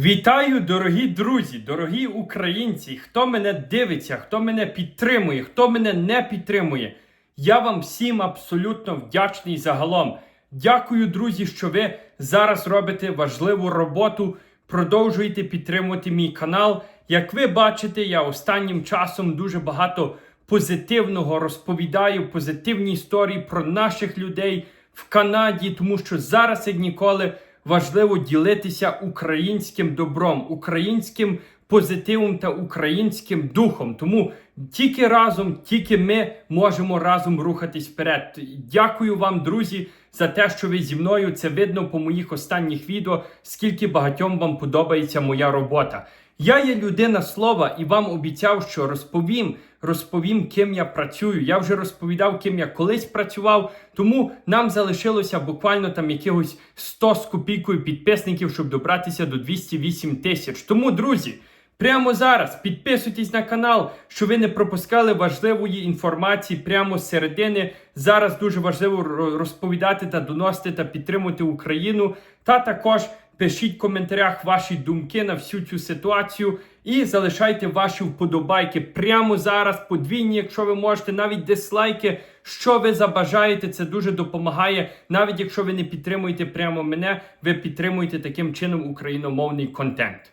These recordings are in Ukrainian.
Вітаю, дорогі друзі, дорогі українці, хто мене дивиться, хто мене підтримує, хто мене не підтримує. Я вам всім абсолютно вдячний загалом. Дякую, друзі, що ви зараз робите важливу роботу. Продовжуєте підтримувати мій канал. Як ви бачите, я останнім часом дуже багато позитивного розповідаю, позитивні історії про наших людей в Канаді, тому що зараз як ніколи важливо ділитися українським добром, українським позитивом та українським духом. Тому тільки разом, тільки ми можемо разом рухатись вперед. Дякую вам, друзі, за те, що ви зі мною. Це видно по моїх останніх відео, скільки багатьом вам подобається моя робота. Я є людина слова і вам обіцяв, що розповім, розповім, ким я працюю. Я вже розповідав, ким я колись працював. Тому нам залишилося буквально там якихось 100 з копійкою підписників, щоб добратися до 208 тисяч. Тому, друзі. Прямо зараз підписуйтесь на канал, щоб ви не пропускали важливої інформації прямо з середини. Зараз дуже важливо розповідати та доносити та підтримувати Україну. Та також пишіть в коментарях ваші думки на всю цю ситуацію і залишайте ваші вподобайки прямо зараз. Подвійні, якщо ви можете, навіть дизлайки. Що ви забажаєте, це дуже допомагає. Навіть якщо ви не підтримуєте прямо мене, ви підтримуєте таким чином україномовний контент.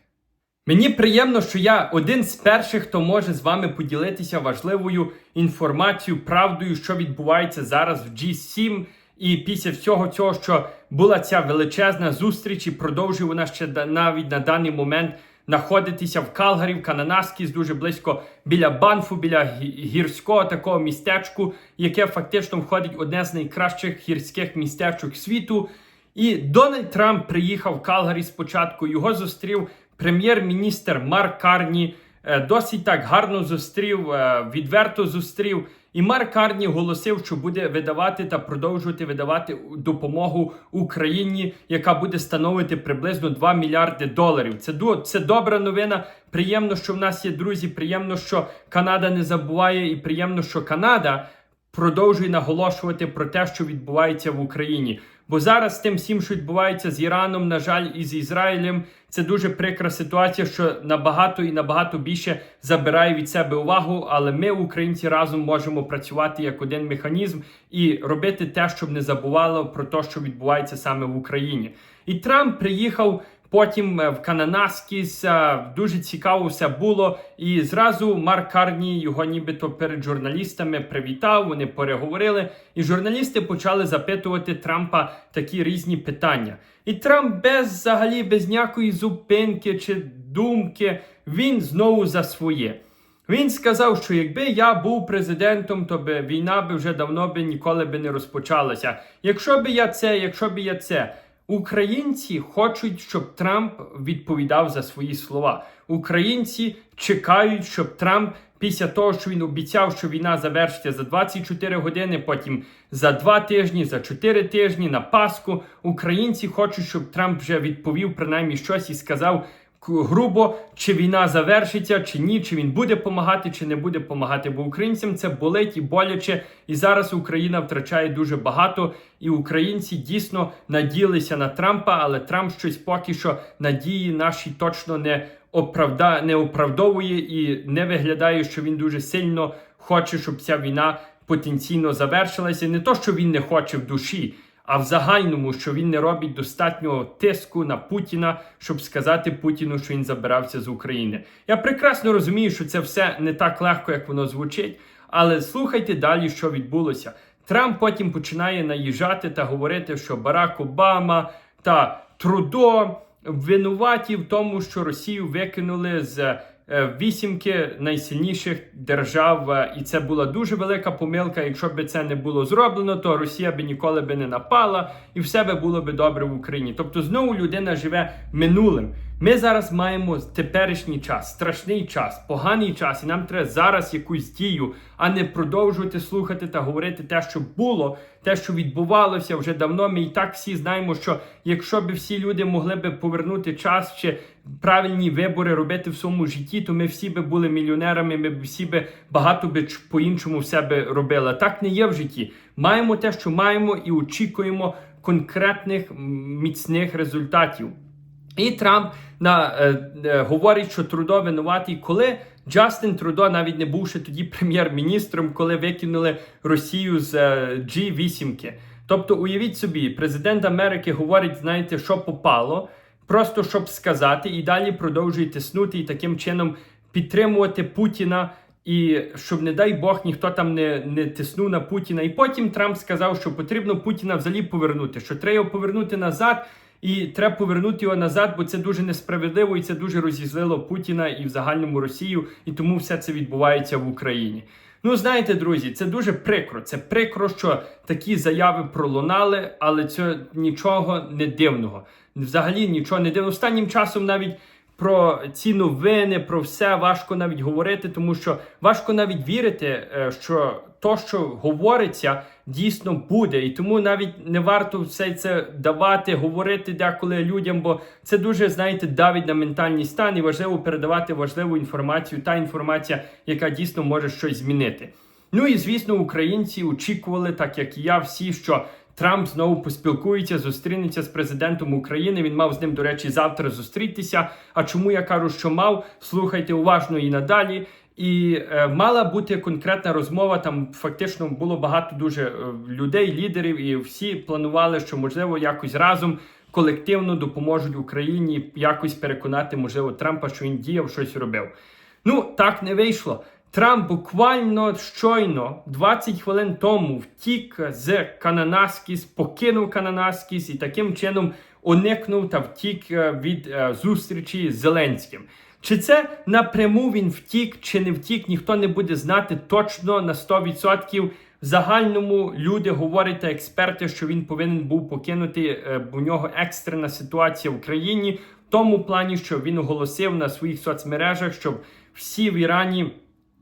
Мені приємно, що я один з перших, хто може з вами поділитися важливою інформацією, правдою, що відбувається зараз в G7. І після всього цього, що була ця величезна зустріч, і продовжує вона ще навіть на даний момент знаходитися в Калгарі, в Кананаскіс, дуже близько біля Банфу, біля гірського такого містечку, яке фактично входить в одне з найкращих гірських містечок світу. І Дональд Трамп приїхав в Калгарі спочатку. Його зустрів прем'єр-міністр Марк Карні. е, Досить так гарно зустрів, е, відверто зустрів. І Марк Карні голосив, що буде видавати та продовжувати видавати допомогу Україні, яка буде становити приблизно 2 мільярди доларів. Це це добра новина. Приємно, що в нас є друзі. Приємно, що Канада не забуває, і приємно, що Канада продовжує наголошувати про те, що відбувається в Україні. Бо зараз з тим всім, що відбувається з Іраном, на жаль, і з Ізраїлем, це дуже прикра ситуація, що набагато і набагато більше забирає від себе увагу. Але ми, українці, разом можемо працювати як один механізм і робити те, щоб не забувало про те, що відбувається саме в Україні. І Трамп приїхав. Потім е, в Кананаскіс дуже цікаво все було. І зразу Марк Карні його нібито перед журналістами привітав. Вони переговорили, і журналісти почали запитувати Трампа такі різні питання. І Трамп без взагалі без ніякої зупинки чи думки він знову за своє. Він сказав, що якби я був президентом, то би війна би вже давно би ніколи би не розпочалася. Якщо би я це, якщо би я це. Українці хочуть, щоб Трамп відповідав за свої слова. Українці чекають, щоб Трамп після того, що він обіцяв, що війна завершиться за 24 години, потім за 2 тижні, за 4 тижні на Пасху. Українці хочуть, щоб Трамп вже відповів принаймні щось і сказав грубо, чи війна завершиться, чи ні, чи він буде помагати, чи не буде помагати. Бо українцям це болить і боляче. І зараз Україна втрачає дуже багато, і українці дійсно надіялися на Трампа, але Трамп щось поки що надії наші точно не оправда не оправдовує і не виглядає, що він дуже сильно хоче, щоб ця війна потенційно завершилася. Не то, що він не хоче в душі а в загальному, що він не робить достатнього тиску на Путіна, щоб сказати Путіну, що він забирався з України. Я прекрасно розумію, що це все не так легко, як воно звучить, але слухайте далі, що відбулося. Трамп потім починає наїжджати та говорити, що Барак Обама та Трудо винуваті в тому, що Росію викинули з вісімки найсильніших держав, е, і це була дуже велика помилка. Якщо б це не було зроблено, то Росія би ніколи би не напала, і все би було би добре в Україні. Тобто, знову людина живе минулим. Ми зараз маємо теперішній час, страшний час, поганий час, і нам треба зараз якусь дію, а не продовжувати слухати та говорити те, що було, те, що відбувалося вже давно. Ми і так всі знаємо, що якщо б всі люди могли би повернути час чи правильні вибори робити в своєму житті, то ми всі би були мільйонерами, ми б всі би багато би по-іншому все би робили. Так не є в житті. Маємо те, що маємо, і очікуємо конкретних міцних результатів. І Трамп на, е, е, говорить, що Трудо винуватий, коли Джастин Трудо, навіть не бувши тоді прем'єр-міністром, коли викинули Росію з е, G8. Тобто, уявіть собі, президент Америки говорить, знаєте, що попало, просто щоб сказати, і далі продовжує тиснути і таким чином підтримувати Путіна. І щоб, не дай Бог, ніхто там не, не тиснув на Путіна. І потім Трамп сказав, що потрібно Путіна взагалі повернути, що треба повернути назад, і треба повернути його назад, бо це дуже несправедливо і це дуже розізлило Путіна і в загальному Росію, і тому все це відбувається в Україні. Ну, знаєте, друзі, це дуже прикро. Це прикро, що такі заяви пролунали, але це нічого не дивного. Взагалі нічого не дивного. Останнім часом навіть про ці новини, про все важко навіть говорити, тому що важко навіть вірити, е, що то, що говориться, дійсно буде. І тому навіть не варто все це давати, говорити деколи людям, бо це дуже, знаєте, давить на ментальний стан і важливо передавати важливу інформацію, та інформація, яка дійсно може щось змінити. Ну і звісно, українці очікували, так як і я, всі, що Трамп знову поспілкується, зустрінеться з президентом України. Він мав з ним, до речі, завтра зустрітися. А чому я кажу, що мав? Слухайте уважно і надалі. І е, мала бути конкретна розмова. Там фактично було багато дуже е, людей, лідерів, і всі планували, що можливо якось разом колективно допоможуть Україні якось переконати, можливо, Трампа, що він діяв, щось робив. Ну так не вийшло. Трамп буквально щойно 20 хвилин тому втік з Кананаскіс, покинув Кананаскіс і таким чином уникнув та втік е, від е, зустрічі з Зеленським. Чи це напряму він втік, чи не втік, ніхто не буде знати точно на 100%. В загальному люди говорять та експерти, що він повинен був покинути, е, у нього екстрена ситуація в країні, в тому плані, що він оголосив на своїх соцмережах, щоб всі в Ірані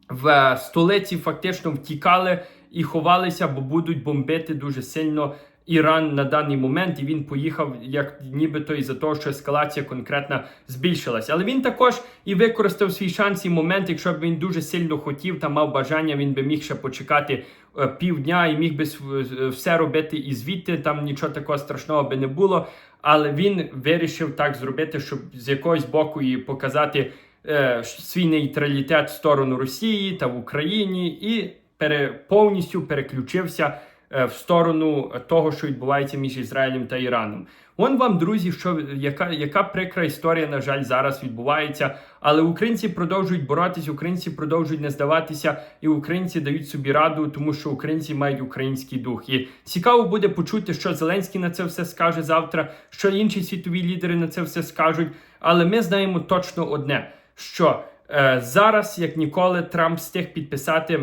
в столиці фактично втікали і ховалися, бо будуть бомбити дуже сильно Іран на даний момент. І він поїхав, як нібито із-за того, що ескалація конкретна збільшилася. Але він також і використав свій шанс і момент, якщо б він дуже сильно хотів та мав бажання, він би міг ще почекати. е, Півдня і міг би св- все робити і звідти там нічого такого страшного би не було. Але він вирішив так зробити, щоб з якогось боку і показати е, свій нейтралітет в сторону Росії та в Україні, і пере, повністю переключився е, в сторону того, що відбувається між Ізраїлем та Іраном. Вон вам, друзі, що яка, яка прикра історія, на жаль, зараз відбувається. Але українці продовжують боротися, українці продовжують не здаватися, і українці дають собі раду, тому що українці мають український дух. І цікаво буде почути, що Зеленський на це все скаже завтра, що інші світові лідери на це все скажуть. Але ми знаємо точно одне: що е, зараз, як ніколи, Трамп встиг підписати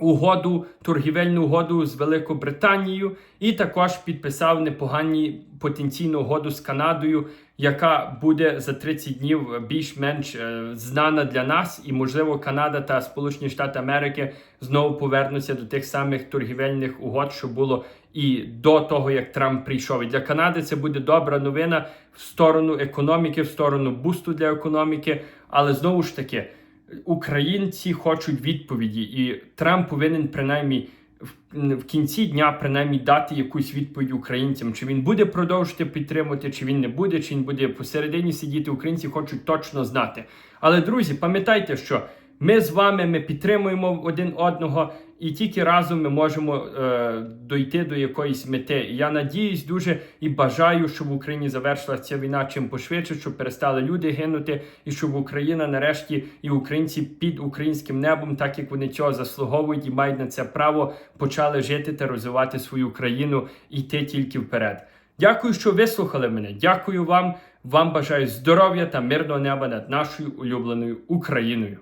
угоду, торгівельну угоду з Великобританією, і також підписав непогані потенційну угоду з Канадою, яка буде за 30 днів більш-менш е, знана для нас, і можливо Канада та Сполучені Штати Америки знову повернуться до тих самих торгівельних угод, що було і до того, як Трамп прийшов. І для Канади це буде добра новина в сторону економіки, в сторону бусту для економіки. Але знову ж таки, українці хочуть відповіді, і Трамп повинен принаймні в, кінці дня принаймні дати якусь відповідь українцям, чи він буде продовжувати підтримувати, чи він не буде, чи він буде посередині сидіти. Українці хочуть точно знати. Але друзі, пам'ятайте, що ми з вами ми підтримуємо один одного, і тільки разом ми можемо е, дойти до якоїсь мети. І я надіюсь дуже і бажаю, щоб в Україні завершилася ця війна чим пошвидше, щоб перестали люди гинути, і щоб Україна нарешті і українці під українським небом, так як вони цього заслуговують і мають на це право, почали жити та розвивати свою країну і йти тільки вперед. Дякую, що вислухали мене. Дякую вам. Вам бажаю здоров'я та мирного неба над нашою улюбленою Україною.